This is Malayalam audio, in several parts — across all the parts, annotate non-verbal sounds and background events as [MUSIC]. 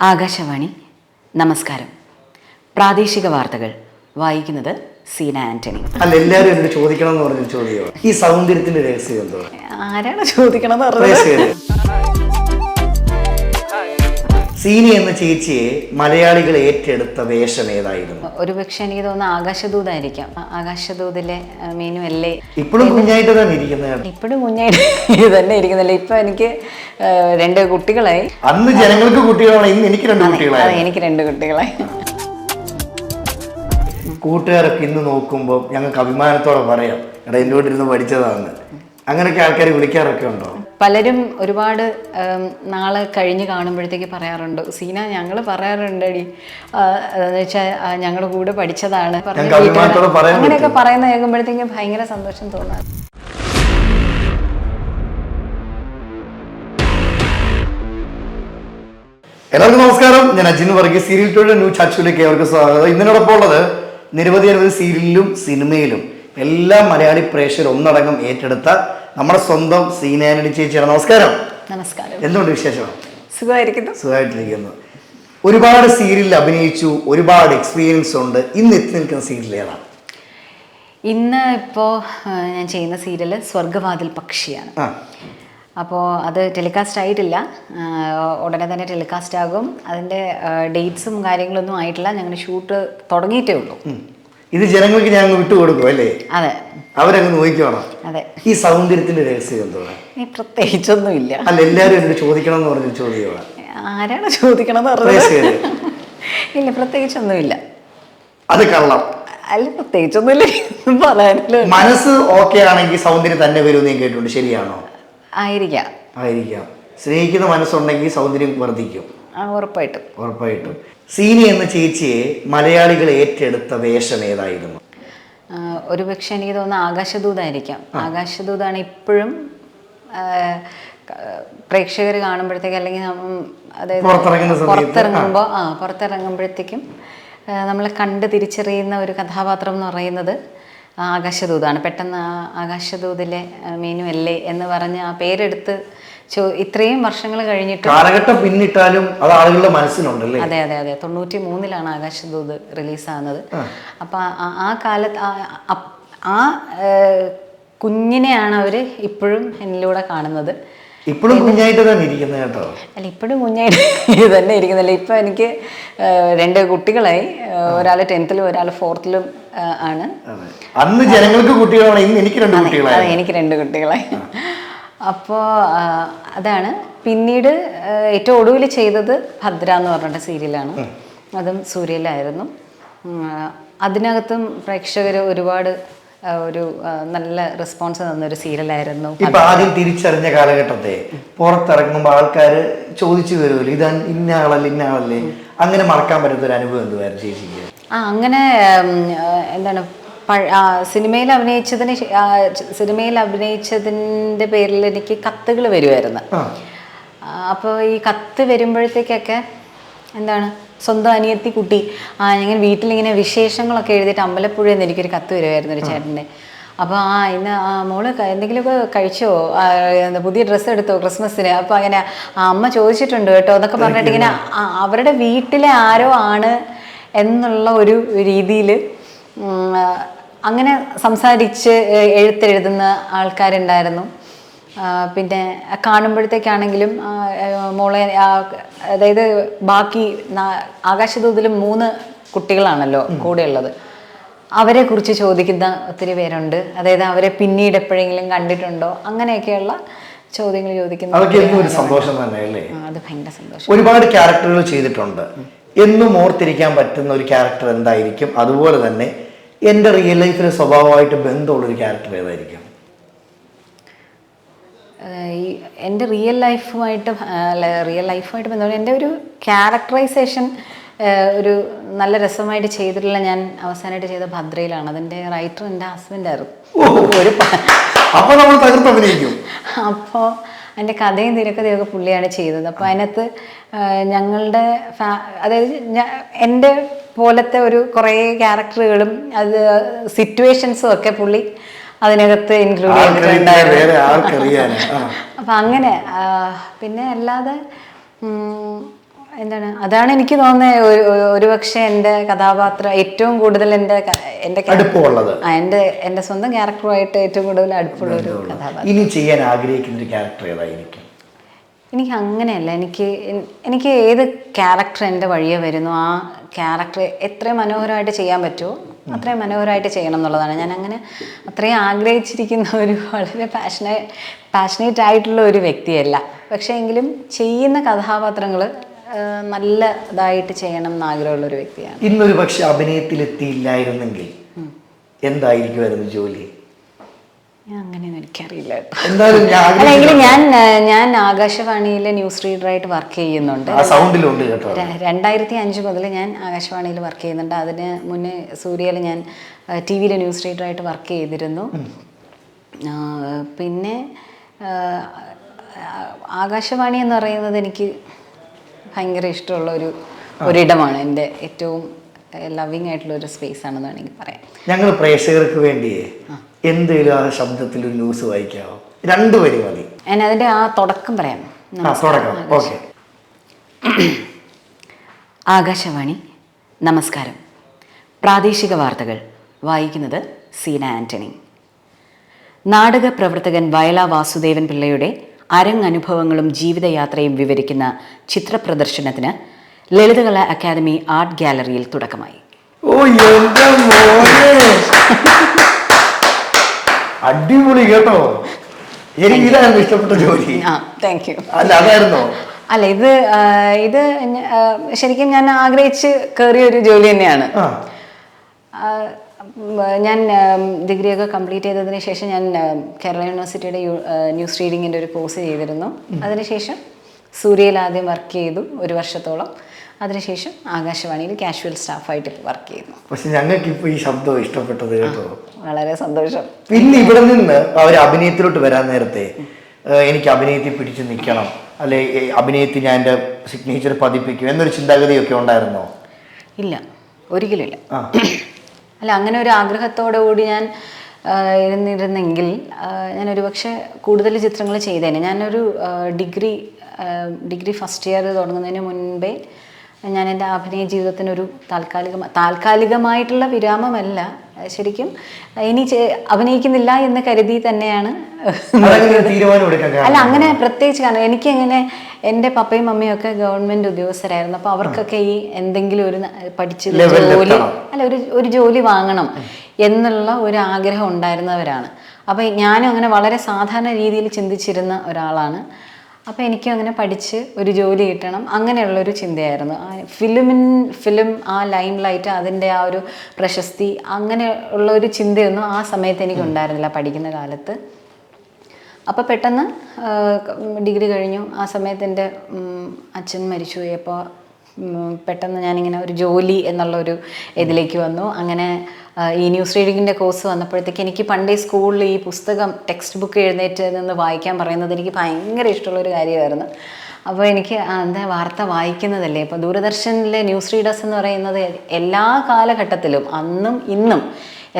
ആകാശവാണി. നമസ്കാരം. പ്രാദേശിക വാർത്തകൾ. വായിക്കുന്നത് സീന ആന്റണി. അല്ല എല്ലാരും എന്നോട് ചോദിക്കണം എന്ന് പറഞ്ഞ ചോദ്യം ഈ സൗന്ദര്യത്തിന്റെ രഹസ്യം എന്തോ? ആരാണ് ചോദിക്കണമെന്ന് പറഞ്ഞത്? പ്രേക്ഷകര്. സീനി എന്ന ചേച്ചിയെ മലയാളികൾ ഏറ്റെടുത്ത വേഷം ഏതായിരുന്നു? ഒരു പക്ഷെ എനിക്ക് തോന്നുന്നു ആകാശദൂതായിരിക്കാം. ആകാശദൂതിലെ മീനു അല്ലേ? ഇപ്പോഴും കുഞ്ഞായിട്ട് തന്നെ ഇരിക്കുന്നത് ഇപ്പോഴും കുഞ്ഞായിട്ട് [LAUGHS] തന്നെ ഇരിക്കുന്നല്ലേ. ഇപ്പൊ എനിക്ക് രണ്ട് കുട്ടികളായി. അന്ന് ജനങ്ങൾക്ക് കുട്ടികളാണ് ഇന്ന് എനിക്ക് രണ്ട് കുട്ടികളായി. കുട്ടികളാണ് എനിക്ക് രണ്ട് കുട്ടികളായി. കൂട്ടുകാരൊക്കെ ഇന്ന് നോക്കുമ്പോൾ ഞങ്ങൾക്ക് അഭിമാനത്തോടെ പറയാം. എടാ എന്നോട് ഇരുന്ന് പഠിച്ചതാണ് അങ്ങനെയൊക്കെ ആൾക്കാർ വിളിക്കാറൊക്കെ ഉണ്ടോ? പലരും ഒരുപാട് നാളെ കഴിഞ്ഞ് കാണുമ്പോഴത്തേക്ക് പറയാറുണ്ട് സീന ഞങ്ങൾ പറയാറുണ്ടടി. എന്ന് വെച്ചാൽ ഞങ്ങളുടെ കൂടെ പഠിച്ചതാണ്. അങ്ങനെയൊക്കെ പറയുന്ന കേൾക്കുമ്പോഴത്തേക്കും ഭയങ്കര സന്തോഷം തോന്നാറ്. എല്ലാവർക്കും നമസ്കാരം. ഞാൻ അജിൻ വർഗീസ്. സീരിയൽ ടൂടെ ന്യൂ ചാച്ചുവിലേക്ക് അവർക്ക് സ്വാഗതം. ഇന്നിനോടൊപ്പം ഉള്ളത് നിരവധി നിരവധി സീരിയലിലും സിനിമയിലും എല്ലാ മലയാളി പ്രേക്ഷകർ ഒന്നടങ്കം ഏറ്റെടുത്ത നമ്മുടെ സ്വന്തം സീനാനടി ചേച്ചിയാണ്. നമസ്കാരം. നമസ്കാരം. എന്തുകൊണ്ട് വിശേഷം? സുഖമായിരിക്കുന്നു. സുഖമായിട്ടിരിക്കുന്നു. ഒരുപാട് സീരിയലിൽ അഭിനയിച്ചു ഒരുപാട് എക്സ്പീരിയൻസ് ഉണ്ട്. ഇന്ന് എത്തി നിൽക്കുന്ന സീരിയൽ ഏതാണ്? ഇന്ന് ഇപ്പോൾ ഞാൻ ചെയ്യുന്ന സീരിയൽ സ്വർഗവാതിൽ പക്ഷിയാണ്. അപ്പോൾ അത് ടെലികാസ്റ്റ് ആയിട്ടില്ല. ഉടനെ തന്നെ ടെലികാസ്റ്റ് ആകും. അതിന്റെ ഡേറ്റ്സും കാര്യങ്ങളൊന്നും ആയിട്ടില്ല. ഞങ്ങൾ ഷൂട്ട് തുടങ്ങിയിട്ടേ ഉള്ളൂ. ഇത് ജനങ്ങൾക്ക് ഞാൻ വിട്ടു വിട്ടുകൊടുക്കും അല്ലേ? അതെ. അവരങ്ങ് നോക്കിക്കോണം. അതെ. ഈ സൗന്ദര്യത്തിന്റെ രഹസ്യം എന്തുവാ? പ്രത്യേകിച്ചൊന്നുമില്ല. അല്ല എല്ലാരും എന്നോട് ചോദിക്കണം എന്ന് പറഞ്ഞ ചോദ്യമാണ്. ആരാണ് പ്രേക്ഷകര്. ഇല്ല പ്രത്യേകിച്ചൊന്നുമില്ല. അത് കള്ളം. അല്ല പ്രത്യേകിച്ചൊന്നുമില്ല. പറയാനല്ലോ. മനസ്സ് ഓക്കെ ആണെങ്കിൽ സൗന്ദര്യം തന്നെ വരുമെന്ന് ഞാൻ കേട്ടിട്ടുണ്ട്. ശരിയാണോ? ആയിരിക്കാം. ആയിരിക്കാം. സ്നേഹിക്കുന്ന മനസ്സുണ്ടെങ്കിൽ സൗന്ദര്യം വർദ്ധിക്കും. ഉറപ്പായിട്ടും. ഉറപ്പായിട്ടും. സീനി എന്ന ചേച്ചിയെ മലയാളികൾ ഏറ്റെടുത്ത വേഷം ഏതായിരുന്നു? ഒരുപക്ഷെ ഒരു പക്ഷെ എനിക്ക് തോന്നുന്നു ആകാശദൂതായിരിക്കാം. ആകാശദൂതാണ് ഇപ്പോഴും പ്രേക്ഷകർ കാണുമ്പോഴത്തേക്ക് അല്ലെങ്കിൽ അതായത് പുറത്തിറങ്ങുമ്പോൾ ആ പുറത്തിറങ്ങുമ്പോഴത്തേക്കും നമ്മൾ നമ്മളെ കണ്ട് തിരിച്ചറിയുന്ന ഒരു കഥാപാത്രം എന്ന് പറയുന്നത് ആകാശദൂതാണ്. പെട്ടെന്ന് ആ ആകാശദൂതിലെ മീനു അല്ലേ എന്ന് പറഞ്ഞ് ആ പേരെടുത്ത് ഇത്രയും വർഷങ്ങൾ കഴിഞ്ഞിട്ട് കാലഘട്ടം പിന്നിട്ടാലും അത് ആളുകളുടെ മനസ്സിലുണ്ടല്ലേ അതെ അതെ അതെ. തൊണ്ണൂറ്റി മൂന്നിലാണ് ആകാശദൂത് റിലീസാകുന്നത് അപ്പം ആ കാലത്ത് ആ- കുഞ്ഞിനെയാണ് അവർ ഇപ്പോഴും എന്നിലൂടെ കാണുന്നത്. ഇപ്പോഴും കുഞ്ഞായിട്ട് തന്നെ ഇരിക്കുന്നത് കേട്ടോ? അല്ല ഇപ്പോഴും കുഞ്ഞായിട്ട് [LAUGHS] തന്നെ ഇരിക്കുന്നില്ല. ഇപ്പൊ എനിക്ക് രണ്ട് കുട്ടികളായി. ഒരാൾ ടെൻത്തിലും ഒരാൾ ഫോർത്തിലും ആണ്. അന്ന് ജനങ്ങൾക്ക് കുട്ടികളാണ് ഇന്ന് എനിക്ക് രണ്ട് കുട്ടികളാണ് അതെ എനിക്ക് രണ്ട് കുട്ടികളായി. അപ്പോൾ അതാണ്. പിന്നീട് ഏറ്റവും ഒടുവിൽ ചെയ്തത് ഭദ്ര എന്ന് പറഞ്ഞിട്ട് സീരിയലാണ്. അതും സൂര്യലായിരുന്നു അതിനകത്തും പ്രേക്ഷകർ ഒരുപാട് ഒരു നല്ല റെസ്പോൺസ് തന്നൊരു സീരിയലായിരുന്നു. ഇപ്പൊ ആദ്യം തിരിച്ചറിഞ്ഞ കാലഘട്ടത്തെ പുറത്തിറങ്ങുമ്പോൾ ആൾക്കാർ ചോദിച്ചു വരുമല്ലോ ഇത് ഇന്ന ആളല്ലേ ഇന്ന ആളല്ലേ? അങ്ങനെ മറക്കാൻ പറ്റാത്ത ഒരു അനുഭവം എന്തുവായിരുന്നു ചേച്ചിക്ക്? ആ അങ്ങനെ എന്താണ് സിനിമയിൽ അഭിനയിച്ചതിന് സിനിമയിൽ അഭിനയിച്ചതിന്റെ പേരിൽ എനിക്ക് കത്തുകൾ വരുമായിരുന്നു അപ്പോൾ ഈ കത്ത് വരുമ്പോഴത്തേക്കൊക്കെ എന്താണ് സ്വന്തം അനിയത്തി കുട്ടി ആ ഞങ്ങൾ വീട്ടിലിങ്ങനെ വിശേഷങ്ങളൊക്കെ എഴുതിയിട്ട് അമ്പലപ്പുഴയിൽ നിന്ന് എനിക്കൊരു കത്ത് വരുമായിരുന്നു ഒരു ചേട്ടന്റെ. അപ്പോൾ ആ ഇന്ന് ആ മോൾ എന്തെങ്കിലുമൊക്കെ കഴിച്ചോ? പുതിയ ഡ്രസ്സ് എടുത്തോ ക്രിസ്മസിന്? അപ്പോൾ അങ്ങനെ ആ അമ്മ ചോദിച്ചിട്ടുണ്ട് കേട്ടോ എന്നൊക്കെ പറഞ്ഞിട്ട് ഇങ്ങനെ അവരുടെ വീട്ടിലെ ആരോ ആണ് എന്നുള്ള ഒരു രീതിയിൽ അങ്ങനെ സംസാരിച്ച് എഴുത്തെഴുതുന്ന ആൾക്കാരുണ്ടായിരുന്നു. പിന്നെ കാണുമ്പോഴത്തേക്കാണെങ്കിലും മോളെ അതായത് ബാക്കി ആകാശദൂതിലും മൂന്ന് കുട്ടികളാണല്ലോ കൂടെയുള്ളത്. അവരെ കുറിച്ച് ചോദിക്കുന്ന ഒത്തിരി പേരുണ്ട്. അതായത് അവരെ പിന്നീട് എപ്പോഴെങ്കിലും കണ്ടിട്ടുണ്ടോ? അങ്ങനെയൊക്കെയുള്ള ചോദ്യങ്ങൾ ചോദിക്കുന്ന അതൊക്കെ ഒരു സന്തോഷം തന്നെയല്ലേ അത് ഭയങ്കര സന്തോഷം. ഒരുപാട് ക്യാരക്ടറുകൾ ചെയ്തിട്ടുണ്ട്. എന്നും ഓർത്തിരിക്കാൻ പറ്റുന്ന ഒരു ക്യാരക്ടർ എന്തായിരിക്കും? അതുപോലെ തന്നെ എന്റെ റിയൽ ലൈഫിലെ സ്വഭാവമായിട്ട് ബന്ധമുള്ള ഒരു ക്യാരക്ടർ ഏതായിരിക്കും എന്റെ റിയൽ ലൈഫുമായിട്ട് റിയൽ ലൈഫുമായിട്ട് ബന്ധപ്പെട്ട് എന്റെ ഒരു ക്യാരക്ടറൈസേഷൻ ഒരു നല്ല രസമായിട്ട് ചെയ്തിട്ടുള്ള ഞാൻ അവസാനമായിട്ട് ചെയ്ത ഭദ്രയിലാണ്. അതിന്റെ റൈറ്റർ എന്റെ ഹസ്ബൻഡായിരുന്നു ഒരു അപ്പോൾ അതിന്റെ കഥയും തിരക്കഥയൊക്കെ പുള്ളിയാണ് ചെയ്തത്. അപ്പോൾ അതിനകത്ത് ഞങ്ങളുടെ ഫാ അതായത് ഞാൻ എന്റെ പോലത്തെ ഒരു കുറേ ക്യാരക്ടറുകളും അത് സിറ്റുവേഷൻസും ഒക്കെ പുള്ളി അതിനകത്ത് ഇൻക്ലൂഡ് ചെയ്തിട്ടുണ്ട് ചെയ്തിട്ടുണ്ടായിരുന്നു. അപ്പം അങ്ങനെ പിന്നെ അല്ലാതെ എന്താണ്? അതാണ് എനിക്ക് തോന്നുന്നത് ഒരു ഒരുപക്ഷെ എന്റെ കഥാപാത്രം ഏറ്റവും കൂടുതൽ എന്റെ എന്റെ അടുപ്പമുള്ളത്. എന്റെ എന്റെ സ്വന്തം ക്യാരക്ടറുമായിട്ട് ഏറ്റവും കൂടുതൽ അടുപ്പുള്ള ഒരു കഥാപാത്രം. ഇനി ചെയ്യാൻ ആഗ്രഹിക്കുന്ന ഒരു ക്യാരക്ടർ ഏതായിരിക്കും എനിക്ക്? അങ്ങനെയല്ല. എനിക്ക് എനിക്ക് ഏത് ക്യാരക്ടർ എന്റെ വഴിയെ വരുന്നു ആ ക്യാരക്ടർ എത്രയും മനോഹരമായിട്ട് ചെയ്യാൻ പറ്റുമോ അത്രയും മനോഹരമായിട്ട് ചെയ്യണം എന്നുള്ളതാണ്. ഞാൻ അങ്ങനെ അത്രയും ആഗ്രഹിച്ചിരിക്കുന്ന ഒരു വളരെ പാഷനേ പാഷനേറ്റ് ആയിട്ടുള്ള ഒരു വ്യക്തിയല്ല. പക്ഷേ എങ്കിലും ചെയ്യുന്ന കഥാപാത്രങ്ങൾ നല്ല ഇതായിട്ട് ചെയ്യണം എന്ന് ആഗ്രഹമുള്ള ഒരു വ്യക്തിയാണ്. ഇന്നൊരു പക്ഷെ അഭിനയത്തിൽ എത്തിയില്ലായിരുന്നെങ്കിൽ എന്തായിരിക്കുമായിരുന്നു ജോലി? ഞാൻ അങ്ങനെയൊന്നും എനിക്കറിയില്ല അല്ലെങ്കിലും ഞാൻ ഞാൻ ആകാശവാണിയിലെ ന്യൂസ് റീഡറായിട്ട് വർക്ക് ചെയ്യുന്നുണ്ട്. സൗണ്ടിലുണ്ട് കേട്ടോ. രണ്ടായിരത്തി അഞ്ച് മുതൽ ഞാൻ ആകാശവാണിയിൽ വർക്ക് ചെയ്യുന്നുണ്ട്. അതിന് മുന്നേ സൂര്യയിൽ ഞാൻ ടി വിയിലെ ന്യൂസ് റീഡറായിട്ട് വർക്ക് ചെയ്തിരുന്നു. പിന്നെ ആകാശവാണി എന്ന് പറയുന്നത് എനിക്ക് ഭയങ്കര ഇഷ്ടമുള്ള ഒരു ഒരിടമാണ്. എന്റെ ഏറ്റവും ലവിങ് ആയിട്ടുള്ള ഒരു സ്പേസ് ആണെന്ന് വേണമെങ്കിൽ പറയാം. ഞങ്ങൾ പ്രേക്ഷകർക്ക് വേണ്ടിയേ എന്തെങ്കിലും ആ ശബ്ദത്തിൽ ഒരു ന്യൂസ് വായിക്കാമോ രണ്ടു വരി മതി. ഞാൻ അതിന്റെ ആ തുടക്കം പറയാം. ഓക്കെ. [CLEARS THROAT] ആകാശവാണി നമസ്കാരം. പ്രാദേശിക വാർത്തകൾ വായിക്കുന്നത് സീന ആന്റണി. നാടക പ്രവർത്തകൻ വയല വാസുദേവൻ പിള്ളയുടെ അരങ്ങനുഭവങ്ങളും ജീവിതയാത്രയും വിവരിക്കുന്ന ചിത്രപ്രദർശനത്തിന് ലളിതകലാ അക്കാദമി ആർട്ട് ഗാലറിയിൽ തുടക്കമായി. അടിപൊളി കേട്ടോ. എനിക്ക് ഇതായിരുന്നു ഇഷ്ടപ്പെട്ട ജോലി. അല്ല അതായിരുന്നോ? അല്ല ഇത് ഇത് ശരിക്കും ഞാൻ ആഗ്രഹിച്ച് കയറിയ ഒരു ജോലി തന്നെയാണ്. ഞാൻ ഡിഗ്രി ഒക്കെ കംപ്ലീറ്റ് ചെയ്തതിന് ശേഷം ഞാൻ കേരള യൂണിവേഴ്സിറ്റിയുടെ ന്യൂസ് റീഡിങ്ങിന്റെ ഒരു കോഴ്സ് ചെയ്തിരുന്നു. അതിനുശേഷം സൂര്യയിൽ ആദ്യം വർക്ക് ചെയ്തു ഒരു വർഷത്തോളം. അതിനുശേഷം ആകാശവാണിയിൽ കാഷ്വൽ സ്റ്റാഫായിട്ട് വർക്ക് ചെയ്യുന്നു പക്ഷെ ഞങ്ങൾക്ക് ഇപ്പൊ ഈ ശബ്ദം ഇഷ്ടപ്പെട്ടത് കേട്ടോ. വളരെ സന്തോഷം. പിന്നെ ഇവിടെ നിന്ന് അവർ അഭിനയത്തിലോട്ട് വരാൻ നേരത്തെ എനിക്ക് അഭിനയത്തിൽ പിടിച്ചു നിൽക്കണം. അല്ലെ അഭിനയത്തിൽ ഞാൻ എന്റെ സിഗ്നേച്ചർ പതിപ്പിക്കും എന്നൊരു ചിന്താഗതിയൊക്കെ ഉണ്ടായിരുന്നോ? ഇല്ല. ഒരിക്കലും ഇല്ല. അല്ല അങ്ങനെ ഒരു ആഗ്രഹത്തോടു കൂടി ഞാൻ ഇരുന്നിരുന്നെങ്കിൽ ഞാനൊരു ഒരുപക്ഷെ കൂടുതൽ ചിത്രങ്ങൾ ചെയ്തേനെ. ഞാനൊരു ഡിഗ്രി ഡിഗ്രി ഫസ്റ്റ് ഇയർ തുടങ്ങുന്നതിന് മുൻപേ ഞാൻ എന്റെ അഭിനയ ജീവിതത്തിനൊരു താൽക്കാലിക താൽക്കാലികമായിട്ടുള്ള വിരാമമല്ല ശരിക്കും ഇനി അഭിനയിക്കുന്നില്ല എന്ന് കരുതി തന്നെയാണ് അല്ല അങ്ങനെ പ്രത്യേകിച്ച് കാരണം എനിക്ക് അങ്ങനെ എന്റെ പപ്പയും മമ്മിയും ഒക്കെ ഗവൺമെന്റ് ഉദ്യോഗസ്ഥരായിരുന്നു. അപ്പോൾ അവർക്കൊക്കെ ഈ എന്തെങ്കിലും ഒരു പഠിച്ച പഠിച്ച് ജോലി അല്ല ഒരു ഒരു ജോലി വാങ്ങണം എന്നുള്ള ഒരു ആഗ്രഹം ഉണ്ടായിരുന്നവരാണ്. അപ്പോൾ ഞാനും അങ്ങനെ വളരെ സാധാരണ രീതിയിൽ ചിന്തിച്ചിരുന്ന ഒരാളാണ്. അപ്പോൾ എനിക്കും അങ്ങനെ പഠിച്ച് ഒരു ജോലി കിട്ടണം. അങ്ങനെയുള്ളൊരു ചിന്തയായിരുന്നു. ആ ഫിലിമിൻ ഫിലിം ആ ലൈം ലൈറ്റ് അതിന്റെ ആ ഒരു പ്രശസ്തി അങ്ങനെ ഉള്ള ഒരു ചിന്തയൊന്നും ആ സമയത്ത് എനിക്ക് ഉണ്ടായിരുന്നില്ല പഠിക്കുന്ന കാലത്ത്. അപ്പോൾ പെട്ടെന്ന് ഡിഗ്രി കഴിഞ്ഞു. ആ സമയത്ത് എന്റെ അച്ഛൻ മരിച്ചുപോയി അപ്പോൾ പെട്ടെന്ന് ഞാനിങ്ങനെ ഒരു ജോലി എന്നുള്ള ഒരു ഇതിലേക്ക് വന്നു. അങ്ങനെ ഈ ന്യൂസ് റീഡിങ്ങിന്റെ കോഴ്സ് വന്നപ്പോഴത്തേക്ക് എനിക്ക് പണ്ടേ സ്കൂളിൽ ഈ പുസ്തകം ടെക്സ്റ്റ് ബുക്ക് എഴുന്നേറ്റ് നിന്ന് വായിക്കാൻ പറയുന്നത് എനിക്ക് ഭയങ്കര ഇഷ്ടമുള്ളൊരു കാര്യമായിരുന്നു. അപ്പോൾ എനിക്ക് എന്താ വാർത്ത വായിക്കുന്നതല്ലേ? ഇപ്പോൾ ദൂരദർശനിലെ ന്യൂസ് റീഡേഴ്സ് എന്ന് പറയുന്നത് എല്ലാ കാലഘട്ടത്തിലും അന്നും ഇന്നും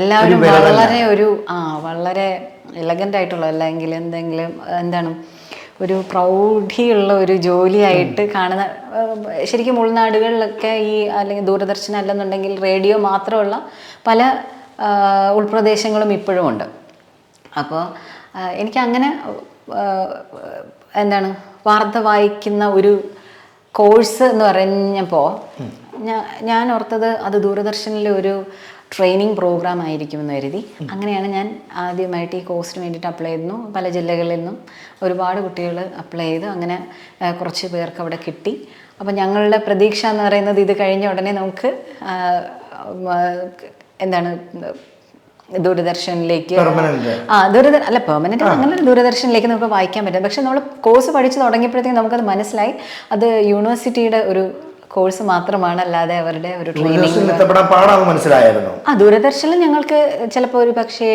എല്ലാവരും. വളരെ ഒരു ആ വളരെ എലഗന്റ് ആയിട്ടുള്ള അല്ലെങ്കിൽ എന്തെങ്കിലും എന്താണ് ഒരു പ്രൗഢിയുള്ള ഒരു ജോലിയായിട്ട് കാണുന്ന ശരിക്കും ഉൾനാടുകളിലൊക്കെ ഈ അല്ലെങ്കിൽ ദൂരദർശനം അല്ലെന്നുണ്ടെങ്കിൽ റേഡിയോ മാത്രമുള്ള പല ഉൾപ്രദേശങ്ങളും ഇപ്പോഴും ഉണ്ട്. അപ്പോൾ എനിക്ക് അങ്ങനെ എന്താണ് വാർത്ത വായിക്കുന്ന ഒരു കോഴ്സ് എന്ന് പറഞ്ഞപ്പോൾ ഞാൻ ഓർത്തത് അത് ദൂരദർശനിലെ ഒരു ട്രെയിനിങ് പ്രോഗ്രാം ആയിരിക്കും എന്ന് കരുതി. അങ്ങനെയാണ് ഞാൻ ആദ്യമായിട്ട് ഈ കോഴ്സിന് വേണ്ടിയിട്ട് അപ്ലൈ ചെയ്തിരുന്നു പല ജില്ലകളിൽ നിന്നും ഒരുപാട് കുട്ടികൾ അപ്ലൈ ചെയ്തു. അങ്ങനെ കുറച്ച് പേർക്ക് അവിടെ കിട്ടി. അപ്പം ഞങ്ങളുടെ പ്രതീക്ഷ എന്ന് പറയുന്നത് ഇത് കഴിഞ്ഞ ഉടനെ നമുക്ക് എന്താണ് ദൂരദർശനിലേക്ക്. ആ ദൂരദർ അല്ല പെർമനന്റ് അങ്ങനെ ഒരു ദൂരദർശനിലേക്ക് നമുക്ക് വായിക്കാൻ പറ്റും. പക്ഷെ നമ്മൾ കോഴ്സ് പഠിച്ചു തുടങ്ങിയപ്പോഴത്തേക്കും നമുക്കത് മനസ്സിലായി. അത് യൂണിവേഴ്സിറ്റിയുടെ ഒരു കോഴ്സ് മാത്രമാണ് അല്ലാതെ അവരുടെ ഒരു ട്രെയിനിങ് മനസ്സിലായിരുന്നു ആ ദൂരദർശനിൽ ഞങ്ങൾക്ക് ചിലപ്പോൾ ഒരു പക്ഷേ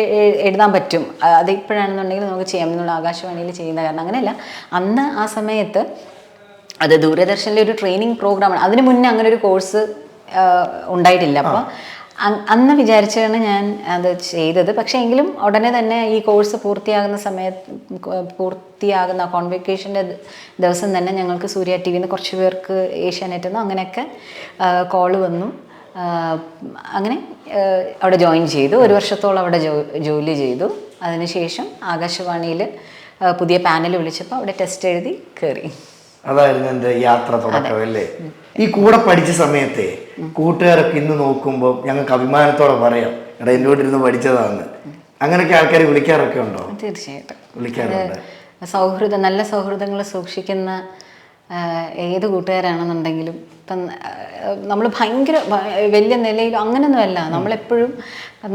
എഴുതാൻ പറ്റും. അത് ഇപ്പോഴാണെന്നുണ്ടെങ്കിൽ നമുക്ക് ചെയ്യാം എന്നുള്ള ആകാശവാണിയിൽ ചെയ്യുന്ന കാരണം. അങ്ങനെയല്ല അന്ന് ആ സമയത്ത് അത് ദൂരദർശനിലെ ഒരു ട്രെയിനിങ് പ്രോഗ്രാമാണ് അതിന് മുന്നേ അങ്ങനെ ഒരു കോഴ്സ് ഉണ്ടായിട്ടില്ല. അപ്പോൾ അന്ന് വിചാരിച്ചാണ് ഞാൻ അത് ചെയ്തത്. പക്ഷേ എങ്കിലും ഉടനെ തന്നെ ഈ കോഴ്സ് പൂർത്തിയാകുന്ന സമയത്ത് പൂർത്തിയാകുന്ന കോൺവെക്കേഷന്റെ ദിവസം തന്നെ ഞങ്ങൾക്ക് സൂര്യ ടി വിന്ന് കുറച്ച് പേർക്ക് ഏഷ്യാനെറ്റിൽ നിന്ന് അങ്ങനെയൊക്കെ കോൾ വന്നു. അങ്ങനെ അവിടെ ജോയിൻ ചെയ്തു. ഒരു വർഷത്തോളം അവിടെ ജോലി ചെയ്തു. അതിനുശേഷം ആകാശവാണിയിൽ പുതിയ പാനൽ വിളിച്ചപ്പോൾ അവിടെ ടെസ്റ്റ് എഴുതി കയറി അതായിരുന്നു എന്റെ യാത്ര തുടക്കം അല്ലേ? ഈ കൂടെ പഠിച്ച സമയത്തെ കൂട്ടുകാരൊക്കെ ഇന്ന് നോക്കുമ്പോൾ ഞങ്ങൾക്ക് അഭിമാനത്തോടെ പറയാം. എടാ എന്നോട് ഇരുന്ന് പഠിച്ചതാണ് അങ്ങനെയൊക്കെ ആൾക്കാർ വിളിക്കാറൊക്കെ ഉണ്ടോ? തീർച്ചയായിട്ടും. വിളിക്കാറുണ്ട്. സൗഹൃദം നല്ല സൗഹൃദങ്ങൾ സൂക്ഷിക്കുന്ന ഏത് കൂട്ടുകാരാണെന്നുണ്ടെങ്കിലും ഇപ്പം നമ്മൾ ഭയങ്കര വലിയ നിലയിലും അങ്ങനെയൊന്നുമല്ല നമ്മളെപ്പോഴും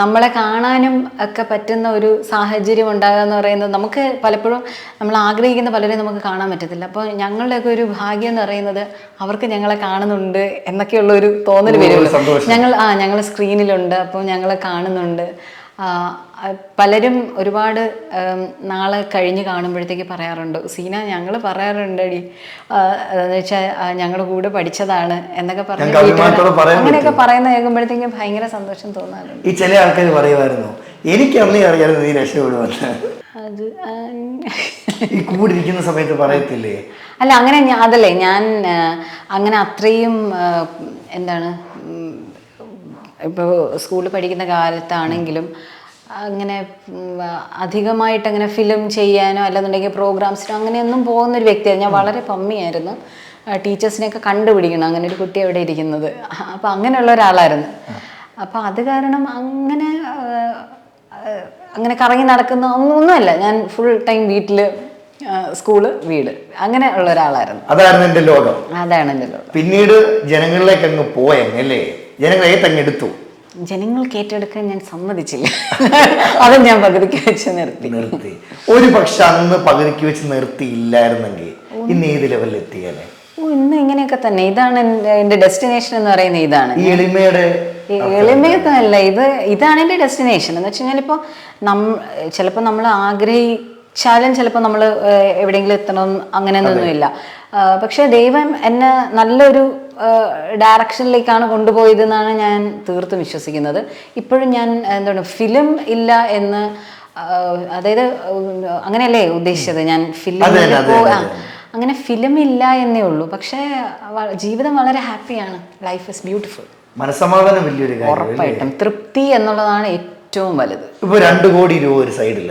നമ്മളെ കാണാനും ഒക്കെ പറ്റുന്ന ഒരു സാഹചര്യം ഉണ്ടാകുക എന്ന് പറയുന്നത് നമുക്ക് പലപ്പോഴും നമ്മൾ ആഗ്രഹിക്കുന്ന പലരെയും നമുക്ക് കാണാൻ പറ്റത്തില്ല. അപ്പോൾ ഞങ്ങളുടെയൊക്കെ ഒരു ഭാഗ്യം എന്ന് പറയുന്നത് അവർക്ക് ഞങ്ങളെ കാണുന്നുണ്ട് എന്നൊക്കെയുള്ള ഒരു തോന്നൽ വരുമല്ലോ. ഞങ്ങൾ ആ ഞങ്ങൾ സ്ക്രീനിലുണ്ട് അപ്പോൾ ഞങ്ങളെ കാണുന്നുണ്ട്. പലരും ഒരുപാട് നാളെ കഴിഞ്ഞ് കാണുമ്പോഴത്തേക്ക് പറയാറുണ്ട് സീന ഞങ്ങൾ പറയാറുണ്ട് അടി എന്ന് വെച്ചാൽ ഞങ്ങളുടെ കൂടെ പഠിച്ചതാണ് എന്നൊക്കെ പറഞ്ഞു അങ്ങനെയൊക്കെ പറയുന്ന കേൾക്കുമ്പോഴത്തേക്കും ഭയങ്കര സന്തോഷം തോന്നാറുണ്ട്. ഈ ചില ആൾക്കാർ പറയുമായിരുന്നു എനിക്ക് അന്നേ അറിയാമായിരുന്നു നീ രക്ഷപ്പെടുമെന്ന്. അത് ഈ കൂടിരിക്കുന്ന സമയത്ത് പറയത്തില്ലേ? അല്ല അങ്ങനെ അതല്ലേ ഞാൻ അങ്ങനെ അത്രയും എന്താണ് ഇപ്പോൾ സ്കൂളിൽ പഠിക്കുന്ന കാലത്താണെങ്കിലും അങ്ങനെ അധികമായിട്ട് അങ്ങനെ ഫിലിം ചെയ്യാനോ അല്ലെന്നുണ്ടെങ്കിൽ പ്രോഗ്രാംസിനോ അങ്ങനെയൊന്നും പോകുന്ന ഒരു വ്യക്തിയായിരുന്നു ഞാൻ വളരെ പമ്മിയായിരുന്നു. ടീച്ചേഴ്സിനെയൊക്കെ കണ്ടുപിടിക്കണം. അങ്ങനെ ഒരു കുട്ടി എവിടെ ഇരിക്കുന്നത്. അപ്പം അങ്ങനെയുള്ള ഒരാളായിരുന്നു. അപ്പം അത് കാരണം അങ്ങനെ അങ്ങനെ കറങ്ങി നടക്കുന്ന ഒന്നും- ഒന്നുമല്ല. ഞാൻ ഫുൾ ടൈം വീട്ടിൽ സ്കൂൾ വീട്. അങ്ങനെ ഉള്ള ഒരാളായിരുന്നു. അതായിരുന്നു എന്റെ ലോകം. അതാണ് എന്റെ ലോകം. പിന്നീട് ജനങ്ങളിലേക്ക് അങ്ങ് പോയങ്ങ് ജനങ്ങളെ തങ്ങെടുത്തു ജനങ്ങൾക്ക് ഏറ്റെടുക്കാൻ ഞാൻ സമ്മതിച്ചില്ല. അത് ഞാൻ പകുതിക്ക് വെച്ച് നിർത്തി. നിർത്തി. ഒരു പക്ഷെ അന്ന് പകുതിക്ക് വെച്ച് നിർത്തിയില്ലായിരുന്നെങ്കിൽ ഇന്ന് ഏത് ലെവലിൽ എത്തിയാലേ ഓ ഇന്ന് ഇങ്ങനെയൊക്കെ തന്നെ. ഇതാണ് എന്റെ ഡെസ്റ്റിനേഷൻ എന്ന് പറയുന്നത് ഇതാണ്. ഈ എളിമയുടെ ഈ എളിമയൊന്നുമല്ല ഇത് ഇതാണ് എന്റെ ഡെസ്റ്റിനേഷൻ എന്ന് വെച്ച് കഴിഞ്ഞാൽ ഇപ്പോൾ നം ചിലപ്പോൾ നമ്മൾ ആഗ്രഹിച്ചാലും ചിലപ്പോൾ നമ്മൾ എവിടെയെങ്കിലും എത്തണം അങ്ങനെ ഒന്നുമില്ല പക്ഷെ ദൈവം എന്നെ നല്ലൊരു ഡയറക്ഷനിലേക്കാണ് കൊണ്ടുപോയത് എന്നാണ് ഞാൻ തീർത്തും വിശ്വസിക്കുന്നത്. ഇപ്പോഴും ഞാൻ എന്താണ് ഫിലിം ഇല്ല എന്ന് അതായത് അങ്ങനെയല്ലേ ഉദ്ദേശിച്ചത്? ഞാൻ. ആ, അങ്ങനെ ഫിലിം ഇല്ല എന്നേ ഉള്ളൂ. പക്ഷെ ജീവിതം വളരെ ഹാപ്പിയാണ് ലൈഫ് ഇസ് ബ്യൂട്ടിഫുൾ മനസമാധാനം വലിയൊരു കാര്യം ഉറപ്പായിട്ടും. തൃപ്തി എന്നുള്ളതാണ് ഏറ്റവും വലുത്. ഇപ്പൊ രണ്ടു കോടി രൂപ ഒരു സൈഡിൽ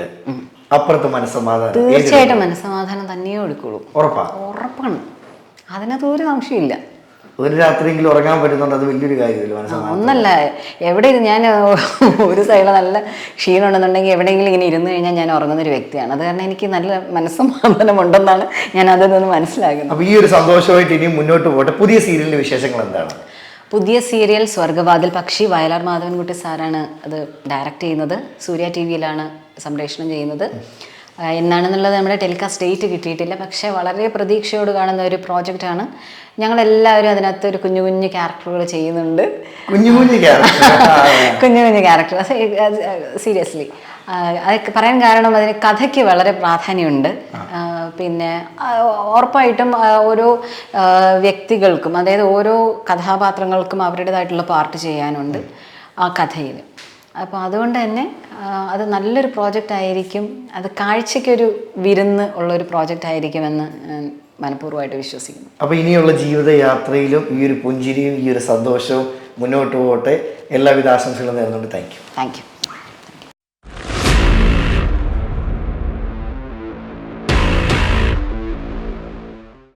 അപ്പുറത്ത് മനസ്സമാധാനം. തീർച്ചയായിട്ടും മനസ്സമാധാനം തന്നെയേ എടുക്കുള്ളൂ. ഉറപ്പാ. ഉറപ്പാണ്. അതിനകത്ത് ഒരു സംശയമില്ല ഒരു രാത്രിയെങ്കിലും ഉറങ്ങാൻ പറ്റുന്നുണ്ട് അത് വലിയൊരു കാര്യമല്ലോ മനസ്സമാധാനം? ഒന്നല്ല എവിടെ ഇരുന്ന് ഞാൻ ഒരു സൈഡിൽ നല്ല ക്ഷീണം ഉണ്ടെന്നുണ്ടെങ്കിൽ എവിടെയെങ്കിലും ഇങ്ങനെ ഇരുന്ന് കഴിഞ്ഞാൽ ഞാൻ ഉറങ്ങുന്ന ഒരു വ്യക്തിയാണ്. അത് കാരണം എനിക്ക് നല്ല മനസ്സമാധാനം ഉണ്ടെന്നാണ് ഞാൻ അതിൽ നിന്ന് മനസ്സിലാകുന്നത് അപ്പൊ ഈ ഒരു സന്തോഷമായിട്ട് ഇനി മുന്നോട്ട് പോട്ടെ പുതിയ സീരിയലിന്റെ വിശേഷങ്ങൾ എന്താണ്? പുതിയ സീരിയൽ സ്വർഗവാതിൽ പക്ഷി വയലാർ മാധവൻകുട്ടി സാറാണ് അത് ഡയറക്റ്റ് ചെയ്യുന്നത്. സൂര്യ ടി വിയിലാണ് സംപ്രേഷണം ചെയ്യുന്നത്. എന്നാണെന്നുള്ളത് നമ്മുടെ ടെലികാസ്റ്റ് ഡേറ്റ് കിട്ടിയിട്ടില്ല. പക്ഷേ വളരെ പ്രതീക്ഷയോട് കാണുന്ന ഒരു പ്രോജക്റ്റാണ്. ഞങ്ങളെല്ലാവരും അതിനകത്ത് ഒരു കുഞ്ഞു കുഞ്ഞു ക്യാരക്ടറുകൾ ചെയ്യുന്നുണ്ട്. കുഞ്ഞു കുഞ്ഞു കുഞ്ഞു കുഞ്ഞു ക്യാരക്ടർ. സീരിയസ്ലി. അത് പറയാൻ കാരണം അതിന് കഥയ്ക്ക് വളരെ പ്രാധാന്യമുണ്ട്. പിന്നെ ഉറപ്പായിട്ടും ഓരോ വ്യക്തികൾക്കും അതായത് ഓരോ കഥാപാത്രങ്ങൾക്കും അവരുടേതായിട്ടുള്ള പാർട്ട് ചെയ്യാനുണ്ട് ആ കഥയിൽ അപ്പോൾ അതുകൊണ്ട് തന്നെ അത് നല്ലൊരു പ്രോജക്റ്റ് ആയിരിക്കും. അത് കാഴ്ചയ്ക്കൊരു വിരുന്ന് ഉള്ളൊരു പ്രോജക്റ്റ് ആയിരിക്കുമെന്ന് മനഃപൂർവമായിട്ട് വിശ്വസിക്കുന്നു. അപ്പോൾ ഇനിയുള്ള ജീവിതയാത്രയിലും ഈ ഒരു പുഞ്ചിരിയും ഈ ഒരു സന്തോഷവും മുന്നോട്ട് പോകട്ടെ. എല്ലാവിധ ആശംസകളും നേർന്നുകൊണ്ട് താങ്ക് യു. Thank you.